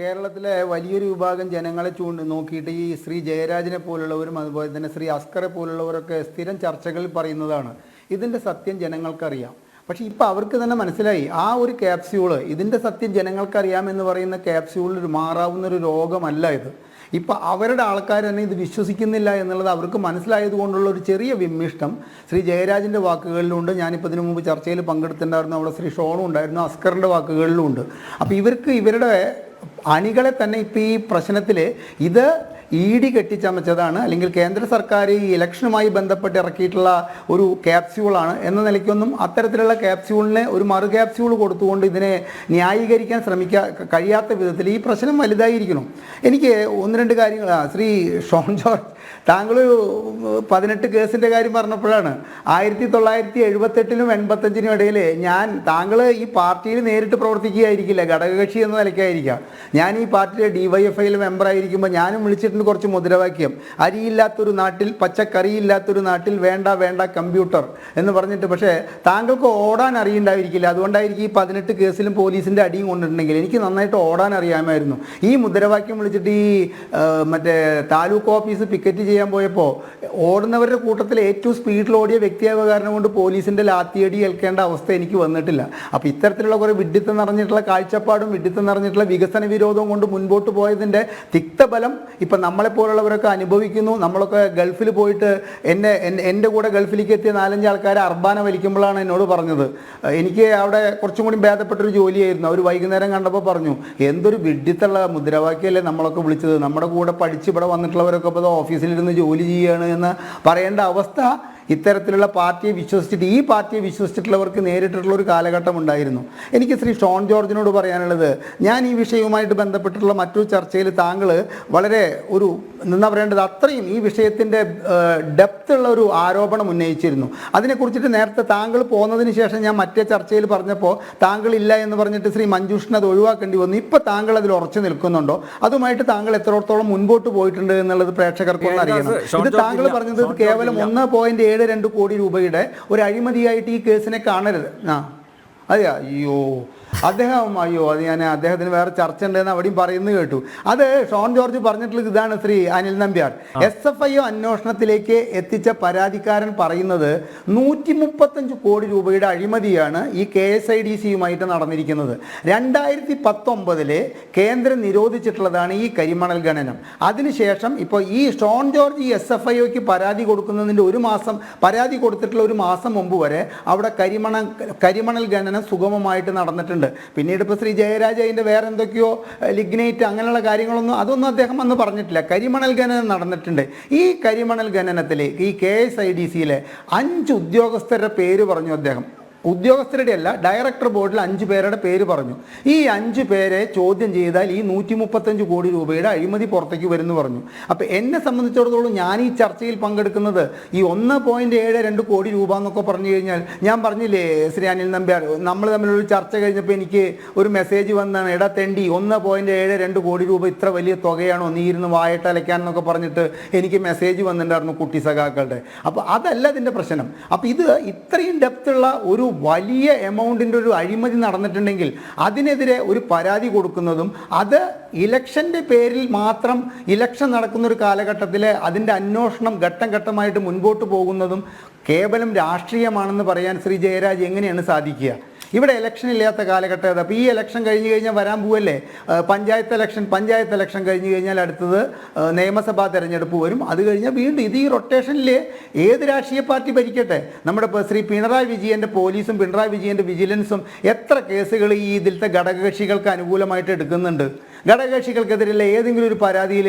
കേരളത്തിലെ വലിയൊരു വിഭാഗം ജനങ്ങളെ ചൂണ്ടി നോക്കിയിട്ട് ഈ ശ്രീ ജയരാജനെ പോലുള്ളവരും അതുപോലെ തന്നെ ശ്രീ അസ്കറെ പോലുള്ളവരൊക്കെ സ്ഥിരം ചർച്ചകളിൽ പറയുന്നതാണ്. ഇതിന്റെ സത്യം ജനങ്ങൾക്കറിയാം. പക്ഷേ ഇപ്പോൾ അവർക്ക് തന്നെ മനസ്സിലായി. ആ ഒരു ക്യാപ്സ്യൂൾ ഇതിന്റെ സത്യം ജനങ്ങൾക്കറിയാം എന്ന് പറയുന്ന ക്യാപ്സ്യൂളിൽ മാറാവുന്ന ഒരു രോഗമല്ല ഇത്. ഇപ്പം അവരുടെ ആൾക്കാർ തന്നെ ഇത് വിശ്വസിക്കുന്നില്ല എന്നുള്ളത് അവർക്ക് മനസ്സിലായത് കൊണ്ടുള്ള ഒരു ചെറിയ വിമ്മിഷ്ടം ശ്രീ ജയരാജന്റെ വാക്കുകളിലുണ്ട്. ഞാനിപ്പോൾ ഇതിനു മുമ്പ് ചർച്ചയിൽ പങ്കെടുത്തിട്ടുണ്ടായിരുന്നു. അവിടെ ശ്രീ ഷോണും ഉണ്ടായിരുന്നു. അസ്കറിന്റെ വാക്കുകളിലും ഉണ്ട്. അപ്പോൾ ഇവർക്ക് ഇവരുടെ അണികളെ തന്നെ ഇപ്പോൾ ഈ പ്രശ്നത്തിൽ ഇത് ഇ ഡി കെട്ടിച്ചമച്ചതാണ് അല്ലെങ്കിൽ കേന്ദ്ര സർക്കാർ ഈ ഇലക്ഷനുമായി ബന്ധപ്പെട്ട് ഇറക്കിയിട്ടുള്ള ഒരു ക്യാപ്സ്യൂളാണ് എന്ന നിലയ്ക്കൊന്നും അത്തരത്തിലുള്ള ക്യാപ്സ്യൂളിന് ഒരു മറു ക്യാപ്സ്യൂൾ കൊടുത്തുകൊണ്ട് ഇതിനെ ന്യായീകരിക്കാൻ ശ്രമിക്കാ കഴിയാത്ത വിധത്തിൽ ഈ പ്രശ്നം വലുതായിരിക്കണം എനിക്ക് ഒന്ന് രണ്ട് കാര്യങ്ങൾ ശ്രീ ഷോൺ ജോർജ് താങ്കൾ പതിനെട്ട് കേസിന്റെ കാര്യം പറഞ്ഞപ്പോഴാണ് ആയിരത്തി തൊള്ളായിരത്തി എഴുപത്തെട്ടിനും എൺപത്തഞ്ചിനും ഇടയിൽ ഞാൻ താങ്കൾ ഈ പാർട്ടിയിൽ നേരിട്ട് പ്രവർത്തിക്കുകയായിരിക്കില്ല ഘടകകക്ഷി എന്ന നിലയ്ക്കായിരിക്കാം. ഞാൻ ഈ എഫ് ഐയിൽ മെമ്പറായിരിക്കുമ്പോൾ ഞാനും വിളിച്ചിട്ടുണ്ട് കുറച്ച് മുദ്രാവാക്യം. അരിയില്ലാത്തൊരു നാട്ടിൽ പച്ചക്കറിയില്ലാത്തൊരു നാട്ടിൽ വേണ്ട വേണ്ട കമ്പ്യൂട്ടർ എന്ന് പറഞ്ഞിട്ട് പക്ഷേ താങ്കൾക്ക് ഓടാൻ അറിയണ്ടായിരിക്കില്ല. അതുകൊണ്ടായിരിക്കും ഈ പതിനെട്ട് കേസിലും പോലീസിന്റെ അടിയും കൊണ്ടിട്ടുണ്ടെങ്കിൽ എനിക്ക് നന്നായിട്ട് ഓടാൻ അറിയാമായിരുന്നു. ഈ മുദ്രാവാക്യം വിളിച്ചിട്ട് ഈ മറ്റേ താലൂക്ക് ഓഫീസ് പിക്കറ്റ് ചെയ്യാൻ പോയപ്പോൾ ഓടുന്നവരുടെ കൂട്ടത്തിൽ ഏറ്റവും സ്പീഡിൽ ഓടിയ വ്യക്തിയായ കാരണം കൊണ്ട് പോലീസിന്റെ ലാത്തിയടി ഏൽക്കേണ്ട അവസ്ഥ എനിക്ക് വന്നിട്ടില്ല. അപ്പോൾ ഇത്തരത്തിലുള്ള കുറേ വിഡിത്തം നിറഞ്ഞിട്ടുള്ള കാഴ്ചപ്പാടും വിഡിത്തം നിറഞ്ഞിട്ടുള്ള വികസന വിരോധവും കൊണ്ട് മുൻപോട്ട് പോയതിന്റെ തിക്തബലം ഇപ്പം നമ്മളെപ്പോലുള്ളവരൊക്കെ അനുഭവിക്കുന്നു. നമ്മളൊക്കെ ഗൾഫിൽ പോയിട്ട് എന്നെ എന്റെ കൂടെ ഗൾഫിലേക്ക് എത്തിയ നാലഞ്ച് ആൾക്കാർ അർബാന വലിക്കുമ്പോഴാണ് എന്നോട് പറഞ്ഞത്. എനിക്ക് അവിടെ കുറച്ചും കൂടി ഭേദപ്പെട്ടൊരു ജോലിയായിരുന്നു. അവർ വൈകുന്നേരം കണ്ടപ്പോൾ പറഞ്ഞു എന്തൊരു വിഡിത്തുള്ള മുദ്രാവാക്യമല്ലേ നമ്മളൊക്കെ വിളിച്ചത്. നമ്മുടെ കൂടെ പഠിച്ച് ഇവിടെ വന്നിട്ടുള്ളവരൊക്കെ ഇപ്പോൾ ഓഫീസിലിരുന്ന് ജോലി ചെയ്യുകയാണ് എന്ന് പറയേണ്ട അവസ്ഥ ഇത്തരത്തിലുള്ള പാർട്ടിയെ വിശ്വസിച്ചിട്ട് ഈ പാർട്ടിയെ വിശ്വസിച്ചിട്ടുള്ളവർക്ക് നേരിട്ടിട്ടുള്ള ഒരു കാലഘട്ടം ഉണ്ടായിരുന്നു. എനിക്ക് ശ്രീ ഷോൺ ജോർജിനോട് പറയാനുള്ളത് ഞാൻ ഈ വിഷയവുമായിട്ട് ബന്ധപ്പെട്ടിട്ടുള്ള മറ്റൊരു ചർച്ചയിൽ താങ്കൾ വളരെ ഒരു എന്താ പറയേണ്ടത് അത്രയും ഈ വിഷയത്തിന്റെ ഡെപ്ത് ഉള്ള ഒരു ആരോപണം ഉന്നയിച്ചിരുന്നു. അതിനെക്കുറിച്ചിട്ട് നേരത്തെ താങ്കൾ പോകുന്നതിന് ശേഷം ഞാൻ മറ്റേ ചർച്ചയിൽ പറഞ്ഞപ്പോൾ താങ്കൾ ഇല്ല എന്ന് പറഞ്ഞിട്ട് ശ്രീ മഞ്ജുഷിന് അത് ഒഴിവാക്കേണ്ടി വന്നു. ഇപ്പോൾ താങ്കൾ അതിൽ ഉറച്ചു നിൽക്കുന്നുണ്ടോ? അതുമായിട്ട് താങ്കൾ എത്രത്തോളം മുൻപോട്ട് പോയിട്ടുണ്ട് എന്നുള്ളത് പ്രേക്ഷകർക്കൊന്ന് അറിയണം. ഇത് താങ്കൾ പറഞ്ഞത് കേവലം. ഒന്ന് പോയിന്റ് ഏഴ് രണ്ട് കോടി രൂപയുടെ ഒരു അഴിമതിയായിട്ട് ഈ കേസിനെ കാണരുത്. ആ അതെയോ? അയ്യോ. അദ്ദേഹം അയ്യോ അത് ഞാൻ അദ്ദേഹത്തിന് വേറെ ചർച്ച ഉണ്ടെന്ന് അവിടെയും പറയുന്നു കേട്ടു. അത് ഷോൺ ജോർജ് പറഞ്ഞിട്ടുള്ളത് ഇതാണ് Shri Anil Nambiar. S F I അന്വേഷണത്തിലേക്ക് എത്തിച്ച പരാതിക്കാരൻ പറയുന്നത് നൂറ്റി മുപ്പത്തഞ്ച് കോടി രൂപയുടെ അഴിമതിയാണ് ഈ കെ എസ് ഐ ഡി സിയുമായിട്ട് നടന്നിരിക്കുന്നത്. രണ്ടായിരത്തി പത്തൊമ്പതിലെ കേന്ദ്രം നിരോധിച്ചിട്ടുള്ളതാണ് ഈ കരിമണൽ ഖനനം. അതിനുശേഷം ഇപ്പോൾ ഈ ഷോൺ ജോർജ് ഈ എസ് എഫ് ഐ ഒക്ക് പരാതി കൊടുക്കുന്നതിന്റെ ഒരു മാസം പരാതി കൊടുത്തിട്ടുള്ള ഒരു മാസം മുമ്പ് വരെ അവിടെ കരിമണൽ കരിമണൽ ഖനനം സുഗമമായിട്ട് നടന്നിട്ടുണ്ട്. പിന്നീട് ഇപ്പോൾ ശ്രീ ജയരാജ അതിന്റെ വേറെ എന്തൊക്കെയോ ലിഗ്നൈറ്റ് അങ്ങനെയുള്ള കാര്യങ്ങളൊന്നും അതൊന്നും അദ്ദേഹം അന്ന് പറഞ്ഞിട്ടില്ല. കരിമണൽ ഖനനം നടന്നിട്ടുണ്ട്. ഈ കരിമണൽ ഖനനത്തിൽ ഈ കെ എസ് ഐ ഡി സിയിലെ അഞ്ച് ഉദ്യോഗസ്ഥരുടെ പേര് പറഞ്ഞു അദ്ദേഹം. ഉദ്യോഗസ്ഥരുടെ അല്ല ഡയറക്ടർ ബോർഡിൽ അഞ്ച് പേരുടെ പേര് പറഞ്ഞു. ഈ അഞ്ച് പേരെ ചോദ്യം ചെയ്താൽ ഈ നൂറ്റി മുപ്പത്തഞ്ച് കോടി രൂപയുടെ അഴിമതി പുറത്തേക്ക് വരുന്നു പറഞ്ഞു. അപ്പോൾ എന്നെ സംബന്ധിച്ചിടത്തോളം ഞാൻ ഈ ചർച്ചയിൽ പങ്കെടുക്കുന്നത് ഈ ഒന്ന് പോയിന്റ് ഏഴ് രണ്ട് കോടി രൂപ എന്നൊക്കെ പറഞ്ഞു കഴിഞ്ഞാൽ ഞാൻ പറഞ്ഞില്ലേ ശ്രീ അനിൽ നമ്പ്യാർ നമ്മൾ തമ്മിലൊരു ചർച്ച കഴിഞ്ഞപ്പോൾ എനിക്ക് ഒരു മെസ്സേജ് വന്നാണ് എടാ തെണ്ടി ഒന്ന് പോയിന്റ് ഏഴ് രണ്ട് കോടി രൂപ ഇത്ര വലിയ തുകയാണോ? നീ ഇരുന്ന് വായട്ടലയ്ക്കാൻ എന്നൊക്കെ പറഞ്ഞിട്ട് എനിക്ക് മെസ്സേജ് വന്നിട്ടുണ്ടായിരുന്നു കുട്ടി സഖാക്കളുടെ. അപ്പോൾ അതല്ല ഇതിന്റെ പ്രശ്നം. അപ്പോൾ ഇത് ഇത്രയും ഡെപ്ത് ഉള്ള ഒരു വലിയ എമൗണ്ടിന്റെ ഒരു അഴിമതി നടന്നിട്ടുണ്ടെങ്കിൽ അതിനെതിരെ ഒരു പരാതി കൊടുക്കുന്നതും അത് ഇലക്ഷന്റെ പേരിൽ മാത്രം ഇലക്ഷൻ നടക്കുന്ന ഒരു കാലഘട്ടത്തിൽ അതിന്റെ അന്വേഷണം ഘട്ടം ഘട്ടമായിട്ട് മുൻപോട്ട് പോകുന്നതും കേവലം രാഷ്ട്രീയമാണെന്ന് പറയാൻ ശ്രീ ജയരാജ് എങ്ങനെയാണ് സാധിക്കുക? ഇവിടെ ഇലക്ഷൻ ഇല്ലാത്ത കാലഘട്ടം അപ്പോൾ ഈ ഇലക്ഷൻ കഴിഞ്ഞ് കഴിഞ്ഞാൽ വരാൻ പോവല്ലേ? പഞ്ചായത്ത് ഇലക്ഷൻ പഞ്ചായത്ത് ഇലക്ഷൻ കഴിഞ്ഞ് കഴിഞ്ഞാൽ അടുത്തത് നിയമസഭാ തെരഞ്ഞെടുപ്പ് വരും. അത് കഴിഞ്ഞാൽ വീണ്ടും ഇത് ഈ റൊട്ടേഷനിൽ ഏത് രാഷ്ട്രീയ പാർട്ടി ഭരിക്കട്ടെ? നമ്മുടെ ശ്രീ പിണറായി വിജയന്റെ പോലീസും പിണറായി വിജയന്റെ വിജിലൻസും എത്ര കേസുകൾ ഈ ഇതിലത്തെ ഘടകകക്ഷികൾക്ക് അനുകൂലമായിട്ട് എടുക്കുന്നുണ്ട്? ഘടകകക്ഷികൾക്കെതിരെ ഏതെങ്കിലും ഒരു പരാതിയിൽ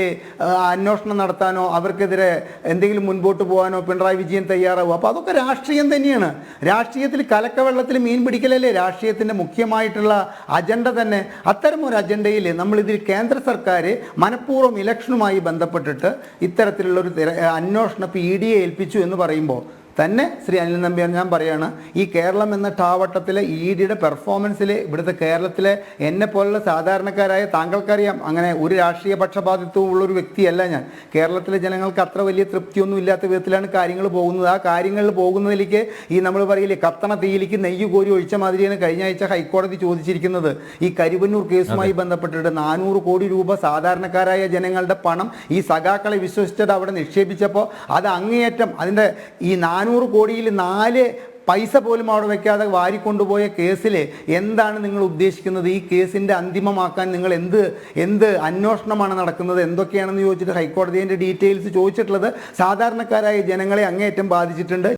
അന്വേഷണം നടത്താനോ അവർക്കെതിരെ എന്തെങ്കിലും മുൻപോട്ട് പോകാനോ പിണറായി വിജയൻ തയ്യാറാവും? അപ്പോൾ അതൊക്കെ രാഷ്ട്രീയം തന്നെയാണ്. രാഷ്ട്രീയത്തിൽ കലക്കവെള്ളത്തിൽ മീൻ പിടിക്കലല്ലേ രാഷ്ട്രീയത്തിന്റെ മുഖ്യമായിട്ടുള്ള അജണ്ട തന്നെ? അത്തരം ഒരു അജണ്ടയിൽ നമ്മളിതിൽ കേന്ദ്ര സർക്കാർ മനഃപൂർവം ഇലക്ഷനുമായി ബന്ധപ്പെട്ടിട്ട് ഇത്തരത്തിലുള്ള ഒരു അന്വേഷണം ഇ എ ഏൽപ്പിച്ചു എന്ന് പറയുമ്പോൾ തന്നെ ശ്രീ അനിൽ നമ്പിയാണ് ഞാൻ പറയുകയാണ് ഈ കേരളം എന്ന ടാവട്ടത്തിലെ ഇ ഡിയുടെ പെർഫോമൻസിൽ ഇവിടുത്തെ കേരളത്തിലെ എന്നെ പോലുള്ള സാധാരണക്കാരായ താങ്കൾക്കറിയാം. അങ്ങനെ ഒരു രാഷ്ട്രീയ പക്ഷപാതിത്വവും ഉള്ള ഒരു വ്യക്തിയല്ല ഞാൻ. കേരളത്തിലെ ജനങ്ങൾക്ക് അത്ര വലിയ തൃപ്തിയൊന്നും ഇല്ലാത്ത വിധത്തിലാണ് കാര്യങ്ങൾ പോകുന്നത്. ആ കാര്യങ്ങളിൽ പോകുന്നതിലേക്ക് ഈ നമ്മൾ പറയില്ലേ കത്തണ തീയിലേക്ക് നെയ്യ് കോരി ഒഴിച്ച മാതിരിയാണ് കഴിഞ്ഞ ആഴ്ച ഹൈക്കോടതി ചോദിച്ചിരിക്കുന്നത്. ഈ കരുവന്നൂർ കേസുമായി ബന്ധപ്പെട്ടിട്ട് നാനൂറ് കോടി രൂപ സാധാരണക്കാരായ ജനങ്ങളുടെ പണം ഈ സഖാക്കളെ വിശ്വസിച്ചത് അവിടെ നിക്ഷേപിച്ചപ്പോൾ അത് അങ്ങേയറ്റം അതിന്റെ ഈ നാനൂറ് കോടിയിൽ നാല് പൈസ പോലും അവിടെ വെക്കാതെ വാരിക്കൊണ്ടുപോയ കേസിൽ എന്താണ് നിങ്ങൾ ഉദ്ദേശിക്കുന്നത്? ഈ കേസിന്റെ അന്തിമമാക്കാൻ നിങ്ങൾ എന്ത് എന്ത് അന്വേഷണമാണ് നടക്കുന്നത്? എന്തൊക്കെയാണെന്ന് ചോദിച്ചിട്ട് ഹൈക്കോടതിന്റെ ഡീറ്റെയിൽസ് ചോദിച്ചിട്ടുള്ളത് സാധാരണക്കാരായ ജനങ്ങളെ അങ്ങേയറ്റം ബാധിച്ചിട്ടുണ്ട്.